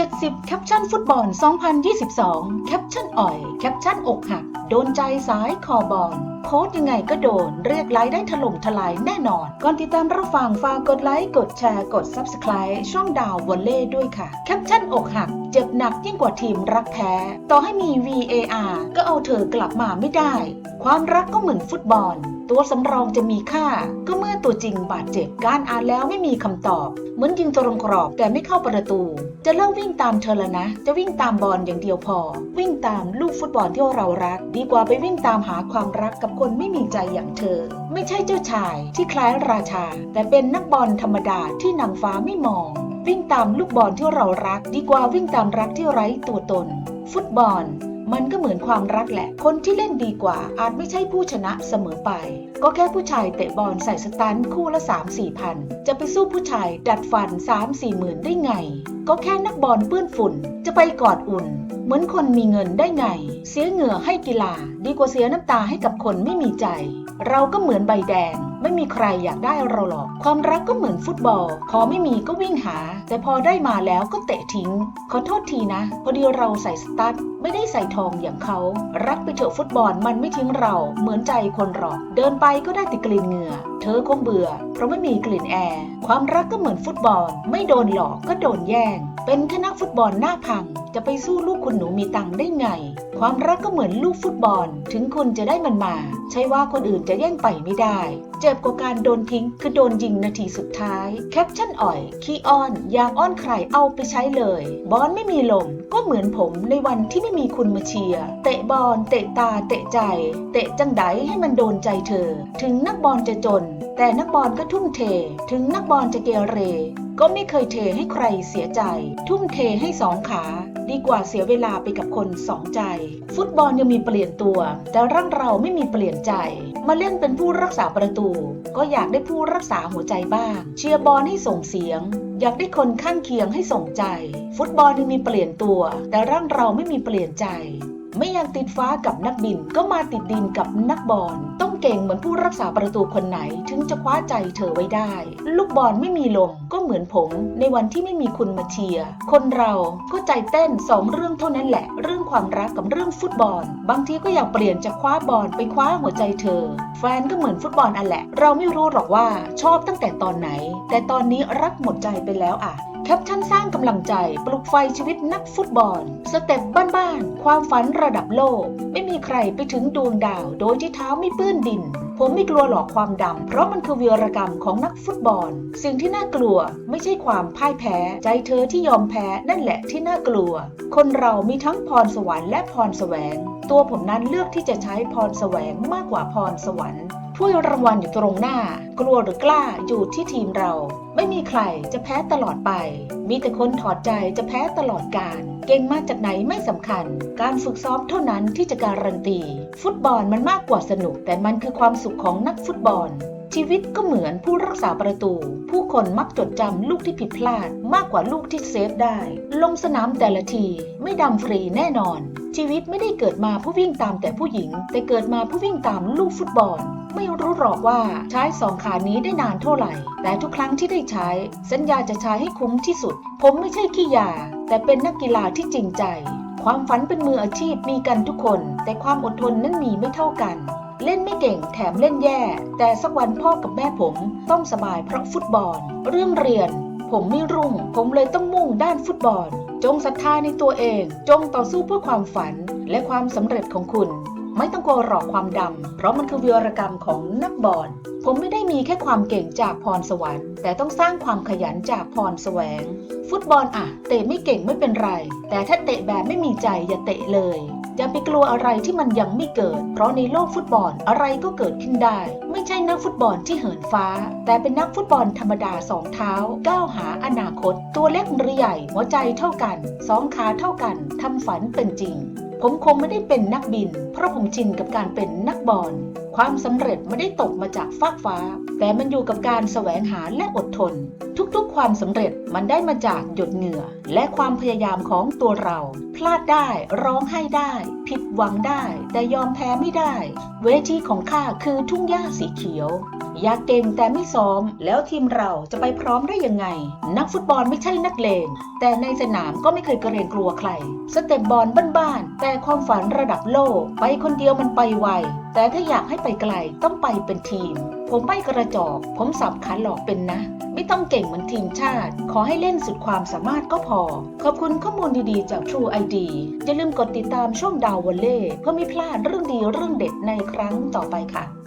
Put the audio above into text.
70 แคปชั่นฟุตบอล 2022 แคปชั่นอ่อย แคปชั่นอกหัก โดนใจสายคอบอลโพสต์ยังไงก็โดน เรียกไลค์ได้ถล่มทลายแน่นอน ก่อนติดตามรับฟังฝากกดไลค์ กดแชร์ กด Subscribe ช่องดาววอลเล่ด้วยค่ะ แคปชั่นอกหัก เจ็บหนักยิ่งกว่าทีมรักแพ้ต่อให้มี VAR ก็เอาเธอกลับมาไม่ได้ ความรักก็เหมือนฟุตบอล ตัวสำรองจะมีค่า ก็เมื่อตัวจริงบาดเจ็บการอ่านแล้วไม่มีคำตอบ เหมือนยิงตรงกรอบแต่ไม่เข้าประตู จะเลิกวิ่งตามเธอแล้วนะ จะวิ่งตามบอลอย่างเดียวพอ วิ่งตามลูกฟุตบอลที่เรารัก ดีกว่าไปวิ่งตามหาความรักกับคนไม่มีใจอย่างเธอ ไม่ใช่เจ้าชายที่คล้ายราชา แต่เป็นนักบอลธรรมดาที่นางฟ้าไม่มอง วิ่งตามลูกบอลที่เรารัก ดีกว่าวิ่งตามรักที่ไร้ตัวตน ฟุตบอล มันก็เหมือนความรักแหละ คนที่เล่นดีกว่าอาจไม่ใช่ผู้ชนะเสมอไป ก็แค่ผู้ชายเตะบอลใส่สตันคู่ละ 3 4พัน จะไปสู้ผู้ชายดัดฟัน 3 4หมื่นได้ไง ก็แค่นักบอลเปื้อนฝุ่น จะไปกอดอุ่น เหมือนคนมีเงินได้ไง เสียเหงื่อให้กีฬา ดีกว่าเสียน้ำตาให้กับคนไม่มีใจ เราก็เหมือนใบแดง ไม่มีใครอยากได้เราหรอก ความรักก็เหมือนฟุตบอลขอไม่มีก็วิ่งหา แต่พอได้มาแล้วก็เตะทิ้ง ขอโทษทีนะ พอดีเราใส่สตั๊ดไม่ได้ใส่ทองอย่างเขา รักไปเถอะฟุตบอลมันไม่ทิ้งเรา เหมือนใจคนหรอก เดินไปก็ได้ต่กลิ่นเหงื่อเธอคงเบื่อ เพราะไม่มีกลิ่นแอร์ ความรักก็เหมือนฟุตบอล ไม่โดนหลอกก็โดนแย่ง เป็นแค่นักฟุตบอลหน้าพังจะไปสู้ลูกคุณหนูมีตังได้ไง ความรักก็เหมือนลูกฟุตบอล ถึงคุณจะได้มันมา ใช่ว่าคนอื่นจะแย่งไปไม่ได้ เจ็บกว่าการโดนทิ้ง คือโดนยิงนาทีสุดท้าย แคปชั่นอ่อย ขี้อ้อน อยากอ้อนใครเอาไปใช้เลย บอลไม่มีลม ก็เหมือนผมในวันที่ไม่มีคุณมาเชียร์ เตะบอล เตะตา เตะใจ เตะจังไดให้มันโดนใจเธอ ถึงนักบอลจะจน แต่นักบอลก็ทุ่มเท ถึงนักบอลจะเกเร ก็ไม่เคยเทให้ใครเสียใจ ทุ่มเทให้สองขา ดีกว่าเสียเวลาไปกับคนสองใจ ฟุตบอลยังมีเปลี่ยนตัว แต่ร่างเราไม่มีเปลี่ยนใจ มาเล่นเป็นผู้รักษาประตู ก็อยากได้ผู้รักษาหัวใจบ้าง เชียร์บอลให้ส่งเสียง อยากได้คนข้างเคียงให้ส่งใจ ฟุตบอลยังมีเปลี่ยนตัว แต่ร่างเราไม่มีเปลี่ยนใจ ไม่อยากติดฟ้ากับนักบิน ก็มาติดดินกับนักบอลต้องเก่งเหมือนผู้รักษาประตูคนไหนถึงจะคว้าใจเธอไว้ได้ ลูกบอลไม่มีลมก็เหมือนผม ในวันที่ไม่มีคุณมาเชียร์คนเราก็ใจเต้นสองเรื่องเท่านั้นแหละ เรื่องความรักกับเรื่องฟุตบอล บางทีก็อยากเปลี่ยนจากคว้าบอลไปคว้าหัวใจเธอ แฟนก็เหมือนฟุตบอลอันแหละ เราไม่รู้หรอกว่าชอบตั้งแต่ตอนไหน แต่ตอนนี้รักหมดใจไปแล้วอะ แคปชั่นสร้างกำลังใจ ปลุกไฟชีวิตนักฟุตบอล สเต็ปบ้านๆ ความฝันระดับโลก ไม่มีใครไปถึงดวงดาว โดยที่เท้าไม่เปื้อนดิน ผมไม่กลัวหรอกความดำ เพราะมันคือวีรกรรมของนักฟุตบอล สิ่งที่น่ากลัวไม่ใช่ความพ่ายแพ้ ใจเธอที่ยอมแพ้นั่นแหละที่น่ากลัว คนเรามีทั้งพรสวรรค์และพรแสวง ตัวผมนั้นเลือกที่จะใช้พรแสวงมากกว่าพรสวรรค์ ถ้วยรางวัลอยู่ตรงหน้า กลัวหรือกล้าอยู่ที่ทีมเรา ไม่มีใครจะแพ้ตลอดไป มีแต่คนถอดใจจะแพ้ตลอดการเก่งมาจากไหนไม่สำคัญ การฝึกซ้อมเท่านั้นที่จะการันตี ฟุตบอลมันมากกว่าสนุก แต่มันคือความสุขของนักฟุตบอล ชีวิตก็เหมือนผู้รักษาประตู ผู้คนมักจดจำลูกที่ผิดพลาด มากกว่าลูกที่เซฟได้ ลงสนามแต่ละทีไม่ดำฟรีแน่นอน ชีวิตไม่ได้เกิดมาผู้วิ่งตามแต่ผู้หญิง แต่เกิดมาผู้วิ่งตามลูกฟุตบอล ไม่รู้หรอกว่าใช้สองขานี้ได้นานเท่าไหร่ แต่ทุกครั้งที่ได้ใช้ สัญญาจะใช้ให้คุ้มที่สุด ผมไม่ใช่ขี้ยา แต่เป็นนักกีฬาที่จริงใจ ความฝันเป็นมืออาชีพมีกันทุกคน แต่ความอดทนนั้นมีไม่เท่ากัน เล่นไม่เก่งแถมเล่นแย่ แต่สักวันพ่อกับแม่ผมต้องสบายเพราะฟุตบอล เรื่องเรียน ผมไม่รุ่ง ผมเลยต้องมุ่งด้านฟุตบอล จงศรัทธาในตัวเอง จงต่อสู้เพื่อความฝันและความสำเร็จของคุณ ไม่ต้องกลัวหรอกความดำ เพราะมันคือวีรกรรมของนักบอลผมไม่ได้มีแค่ความเก่งจากพรสวรรค์ แต่ต้องสร้างความขยันจากพรแสวง ฟุตบอลอะเตะไม่เก่งไม่เป็นไร แต่ถ้าเตะแบบไม่มีใจอย่าเตะเลย อย่าไปกลัวอะไรที่มันยังไม่เกิด เพราะในโลกฟุตบอลอะไรก็เกิดขึ้นได้ ไม่ใช่นักฟุตบอลที่เหินฟ้า แต่เป็นนักฟุตบอลธรรมดาสองเท้าก้าวหาอนาคต ตัวเล็กหรือใหญ่หัวใจเท่ากันสองขาเท่ากันทำฝันเป็นจริง ผมคงไม่ได้เป็นนักบิน เพราะผมชินกับการเป็นนักบอลความสำเร็จไม่ได้ตกมาจากฟากฟ้า แต่มันอยู่กับการแสวงหาและอดทน ทุกๆ ความสำเร็จมันได้มาจากหยดเหงื่อ และความพยายามของตัวเรา พลาดได้ร้องไห้ได้ ผิดหวังได้ แต่ยอมแพ้ไม่ได้ เวทีของข้าคือทุ่งหญ้าสีเขียว อยากเก่งแต่ไม่ซ้อม แล้วทีมเราจะไปพร้อมได้ยังไง นักฟุตบอลไม่ใช่นักเลงแต่ในสนามก็ไม่เคยเกรงกลัวใคร สเต็ปบอลบ้านๆแต่ความฝันระดับโลก ไปคนเดียวมันไปไวแต่ถ้าอยากให้ไปไกลต้องไปเป็นทีม ผมไม่กระจอก ผมสับขาหลอกเป็นนะ ไม่ต้องเก่งเหมือนทีมชาติ ขอให้เล่นสุดความสามารถก็พอ ขอบคุณข้อมูลดีๆจาก True ID อย่าลืมกดติดตามช่องดาววอลเล่เพื่อไม่พลาดเรื่องดีเรื่องเด็ดในครั้งต่อไปค่ะ